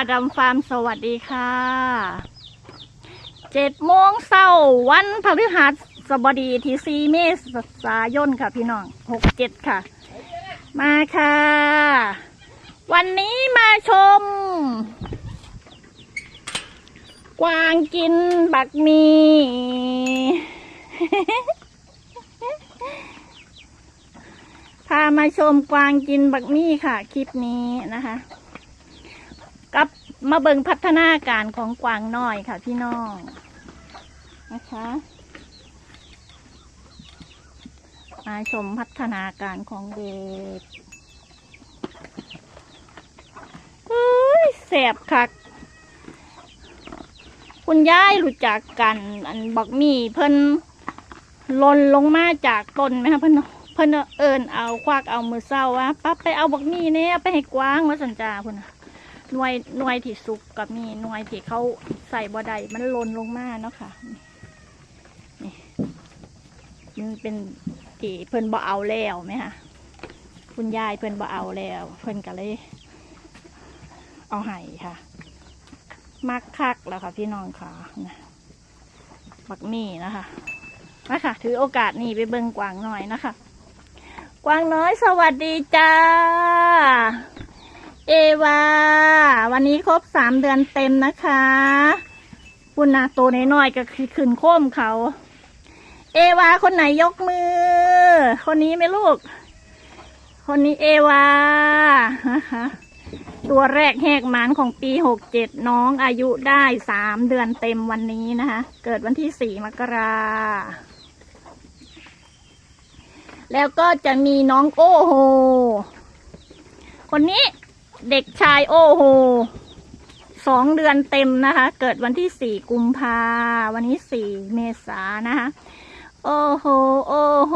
อดัมฟาร์มสวัสดีค่ะเจ็ดโมงเช้าวันพฤหัสบดีที่สี่เมษายนค่ะพี่น้องหกเจ็ดค่ะ มาค่ะ วันนี้มาชม กวางกินบักมีพามาชมกวางกินบักมี่ค่ะ คลิปนี้นะคะ กับมาเบิงพัฒนาการของกวางน้อยค่ะพี่น้องนะคะมาชมพัฒนาการของเด็กเฮ้ยแสบคัก คุณยายรู้จักกัน อันบักมีเพิ่นล่นลงมาจากต้นไหมคะเพิ่นเพิ่นเอิญเอาควักเอามือเศร้าว่าปั๊บไปเอาบักมีเนี่ยไปให้กวางมาสันจาพุ่นน่ะ หน่วยหน่วยที่สุกกับมีหน่วยที่เขาใส่บ่ได้มันลนลงมาเนาะค่ะนี่มันเป็นที่เพิ่นบ่เอาแล้วไหมคะคุณยายเพิ่นบ่เอาแล้ว เพิ่นก็เลย เอาให้ค่ะ มักคักแล้วค่ะพี่น้องค่ะนะบักนี่นะคะมาค่ะ ถือโอกาสนี่ไปเบิ่งกวางหน่อยนะคะ กวางน้อยสวัสดีจ้า เอวา วันนี้ครบสามเดือนเต็มนะคะปุณนาโตน้อยๆก็คือขึ้นโค้มเขา เอวาคนไหนยกมือ คนนี้ไหมลูก คนนี้เอวาตัวแรกแหกหมานของปีหกเจ็ดน้องอายุได้สามเดือนเต็มวันนี้นะคะ เกิดวันที่สี่มกราแล้วก็จะมีน้องโอโห คนนี้ เด็กชายโอ้โหสองเดือนเต็มนะคะ เกิดวันที่สี่กุมภาวันนี้สี่เมษานะคะ โอ้โห โอ้โห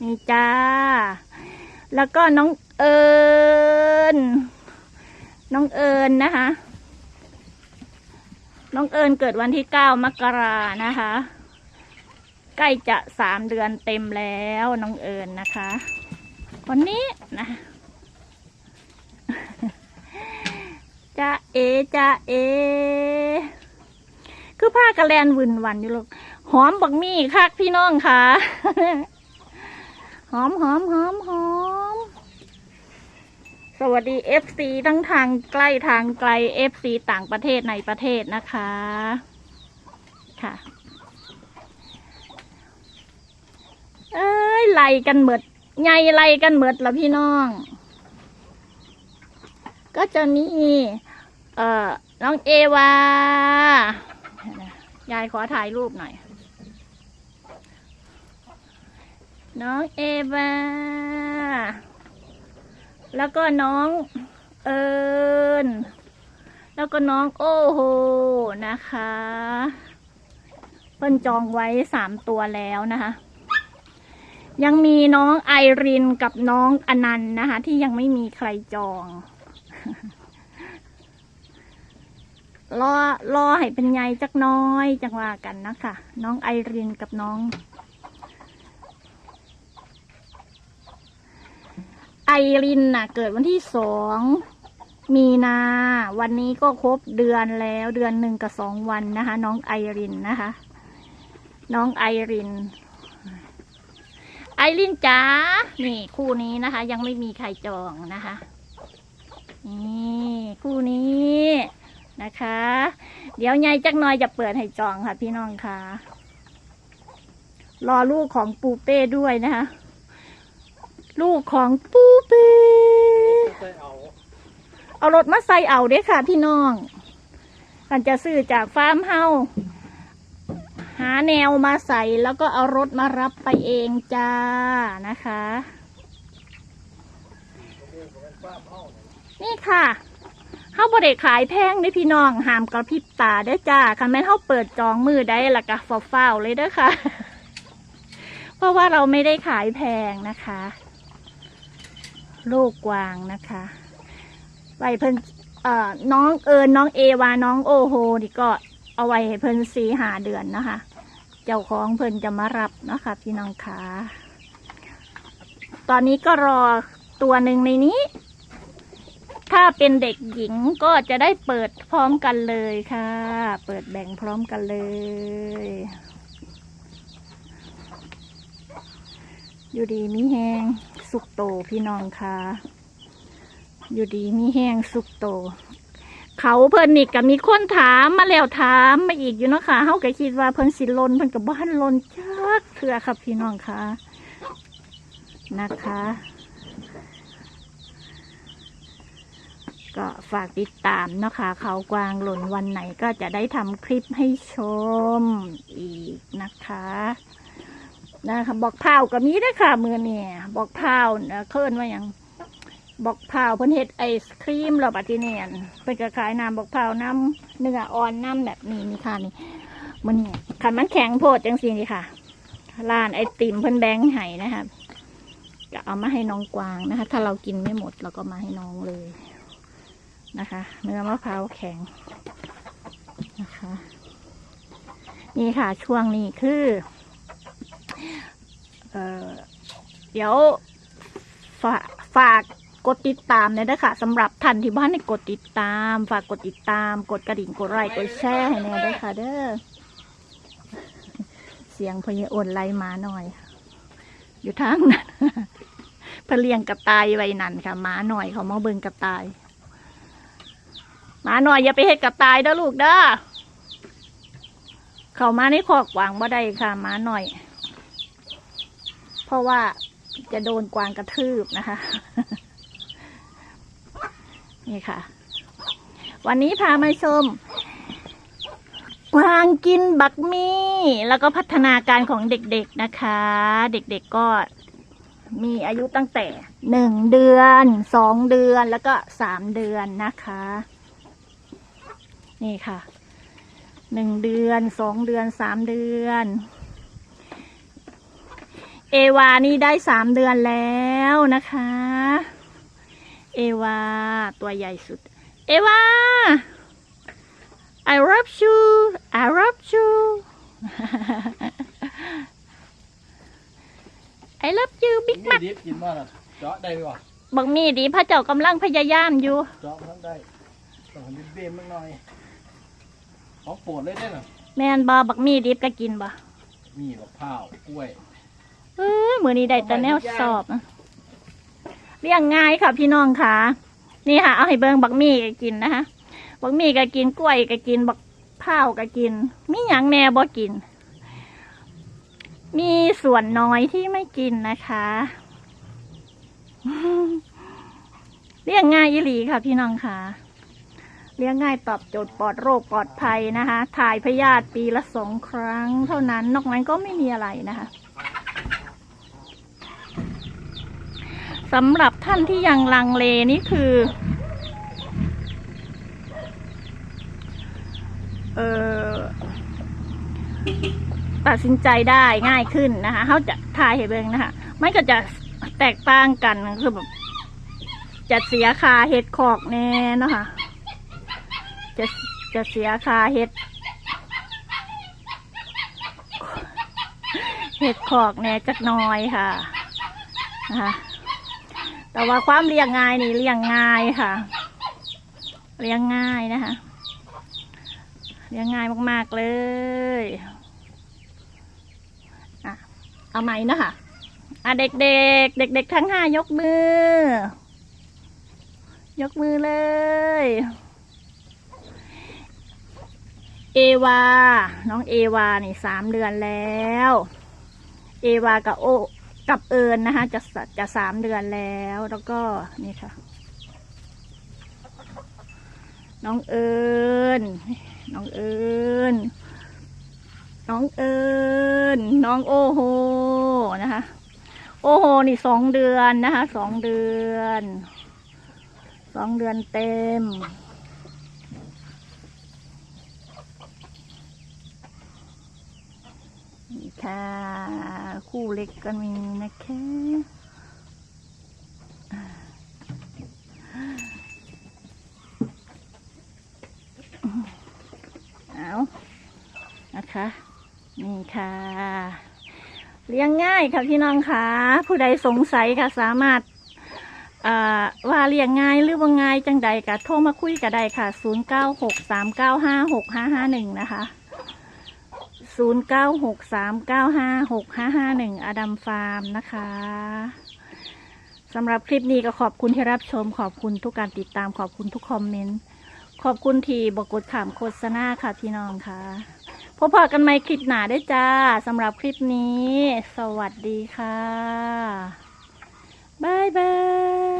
นี่จ้า แล้วก็น้องเอิญน้องเอิญนะคะ น้องเอิญเกิดวันที่เก้ามกรานะคะ ใกล้จะสามเดือนเต็มแล้วน้องเอิญนะคะ คนนี้นะจะเอจะเอ คือผ้ากระแลนวุ่นวันอยู่ลูกหอมบักมี่คักพี่น้องค่ะ หอมหอมหอมหอม สวัสดีเอฟซีทั้งทางใกล้ทางไกลเอฟซีต่างประเทศในประเทศนะคะ ค่ะ เอ้ยไล่กันเหมด ไงไล่กันเหมิดละพี่น้อง ก็จะมีเอ่อน้องเอวายายขอถ่ายรูปหน่อย น้องเอวา แล้วก็น้องเอิญแล้วก็น้องโอ้โหนะคะ เพิ่นจองไว้สามตัวแล้วนะคะ ยังมีน้องไอรินกับน้องอนันต์นะคะ ที่ยังไม่มีใครจองรอรอให้เป็นไงจักน้อยจังว่ากันนะคะ น้องไอรินกับน้อง ไอรินน่ะ เกิดวันที่สองมีนา วันนี้ก็ครบเดือนแล้วเดือนหนึ่งกับสองวันนะคะ น้องไอรินนะคะ น้องไอริน ไอรินจ๋า นี่คู่นี้นะคะ ยังไม่มีใครจองนะคะ นี่คู่นี้นะคะ เดี๋ยวยายจักน้อยจะเปิดให้จองค่ะ พี่น้องค่ะ รอลูกของปูเป้ด้วยนะคะ ลูกของปูเป้เอารถมาใส่เอาเด้ค่ะ พี่น้องกันจะซื้อจากฟาร์มเฮา หาแนวมาใส่แล้วก็เอารถมารับไปเองจ้านะคะ นี่ค่ะเฮาบริขายแพงเด้พี่น้องหามกระพริบตาเด้จ้าคันแม่นเฮาเปิดจองมือได้ละกะเฝ้าๆเลยเด้อค่ะ เพราะว่าเราไม่ได้ขายแพงนะคะลูกกวางนะคะไว้เพิ่นเอ่อน้องเอิญน้องเอวาน้องโอโฮนี่ก็เอาไว้ให้เพิ่นสีหาเดือนนะคะ เจ้าของเพิ่นจะมารับนะคะพี่น้องคะตอนนี้ก็รอตัวหนึ่งในนี้ ถ้าเป็นเด็กหญิงก็จะได้เปิดพร้อมกันเลยค่ะ เปิดแบ่งพร้อมกันเลย อยู่ดีมีแห้งสุกโตพี่น้องค่ะ อยู่ดีมีแห้งสุกโต เขาเพิ่นนี่ก็มีคนถามมาแล้วถามมาอีกอยู่เนาะค่ะเฮาก็คิดว่าเพิ่นสิลนเพิ่นก็บ่ทันลนจักเทื่อค่ะพี่น้องค่ะนะคะ ก็ฝากติดตามเนาะคะเขากวางหล่นวันไหนก็จะได้ทำคลิปให้ชมอีกนะคะนะคะบอกเผาก็มีด้วยค่ะมือเนี่ยบอกเผาเอ่อเคิ่นว่าอย่าง บอกเผาเพิ่นเฮ็ดไอศครีมเราปฏิเนียนเพิ่นก็ขายน้ำบอกเผาน้ำเนื้ออ่อนน้ำแบบนี้นี่ค่ะนี่มันเนี่ยขันมันแข็งโพดจังสีนี่ค่ะร้านไอติมเพิ่นแบงค์ให้นะคะก็เอามาให้น้องกวางนะคะ ถ้าเรากินไม่หมดเราก็มาให้น้องเลยนะคะ เนื้อมะพร้าวแข็งนะคะ นี่ค่ะช่วงนี้คือเอ่อเดี๋ยวฝากฝาก ดติดตามเลยนะคะสำหรับท่านที่บ้านให้กดติดตาม ฝากกดติดตาม กดกระดิ่งกดไลค์กดแชร์ให้แน่ด้วยค่ะ เด้อเสียงพยาอ่อนไล่หมาหน่อย อยู่ทางนั้นเพเลียงกระต่ายไว้นั่นค่ะหมาหน่อยเขามาเบิ่งกระต่ายหมาหน่อยอย่าไปเฮ็ดกับตายเด้อลูกเด้อเข้ามาในคอกกวางบ่ได้ค่ะหมาหน่อย เพราะว่าจะโดนกวางกระทืบนะคะ นี่ค่ะ วันนี้พามาชมกวางกินบักมี่แล้วก็พัฒนาการของเด็กๆนะคะ เด็กๆก็มีอายุตั้งแต่หนึ่งเดือนสองเดือนแล้วก็สามเดือนนะคะ นี่ค่ะหนึ่งเดือนสองเดือนสามเดือน เอวานี่ได้สามเดือนแล้วนะคะ เอวา ตัวใหญ่สุด เอวา I love you I love you I love you บิ๊กมีมัดดิบกินว่าล่ะเจาะได้ไหมวะบักมีดีพระเจ้ากำลังพยายามอยู่ เจาะมันได้ต้องให้เบี้ยมๆมันหน่อยของโปรดเลยได้น่ะแม่นบอบักมีดิบก็กินบ่มีมะพร้าวกล้วยเอ้ยมือนี้ได้แต่แนวสอบอะ เรียงง่ายค่ะพี่น้องค่ะ นี่ค่ะ เอาให้เบิ้งบักมี่ก็กินนะคะบักมี่ก็กินกล้วยก็กินบักพร้าก็กิน มีหยังแน่บ่กิน มีส่วนน้อยที่ไม่กินนะคะเรียงง่ายอีหลีค่ะ พี่น้องค่ะเลี้ยงง่ายตอบโจทย์ปลอดโรคปลอดภัยนะคะ ถ่ายพยาธิปีละสองครั้ง เท่านั้น นอกนั้นก็ไม่มีอะไรนะคะ สำหรับท่านที่ยังลังเลนี่คือ เออตัดสินใจได้ง่ายขึ้นนะคะเขาจะทายให้เบิงนะคะมันก็จะแตกต่างกันคือแบบจะเสียคาเห็ดขอกแน่นะคะจะจะเสียคาเห็ดเห็ดขอกแน่จักน้อยค่ะนะคะ แต่ว่าความเลี้ยงง่ายนี่เลี้ยงง่ายค่ะ เลี้ยงง่ายนะคะ เลี้ยงง่ายมากๆเลยอะเอาไหมนะคะอะเด็กๆเด็ก ๆ ทั้งห้ายกมือ ยกมือเลย เอวา น้องเอวานี่สามเดือนแล้ว เอวากับโอ กับเอิญนะคะ จะจะสามเดือนแล้วแล้วก็นี่ค่ะ น้องเอิญน้องเอิญน้องเอิญน้องโอโหนะคะ โอโหนี่สองเดือนนะคะสองเดือนสองเดือนเต็ม ค่ะ คู่เล็กก็มีนะคะเอานะคะ นี่ค่ะ เลี้ยงง่ายค่ะพี่น้องค่ะ ผู้ใดสงสัยค่ะสามารถว่าเรียงง่ายหรือว่าง่ายจังใดก็โทรมาคุยก็ได้ค่ะ 0963956551 นะคะ 0963956551อดัมฟาร์มนะคะสำหรับคลิปนี้ก็ขอบคุณที่รับชม ขอบคุณทุกการติดตามขอบคุณทุกคอมเมนต์ ขอบคุณที่บอกกดขามโฆษณาค่ะพี่น้องค่ะพบพอกันใหม่คลิปหนาได้จ้าสำหรับคลิปนี้ สวัสดีค่ะบายบาย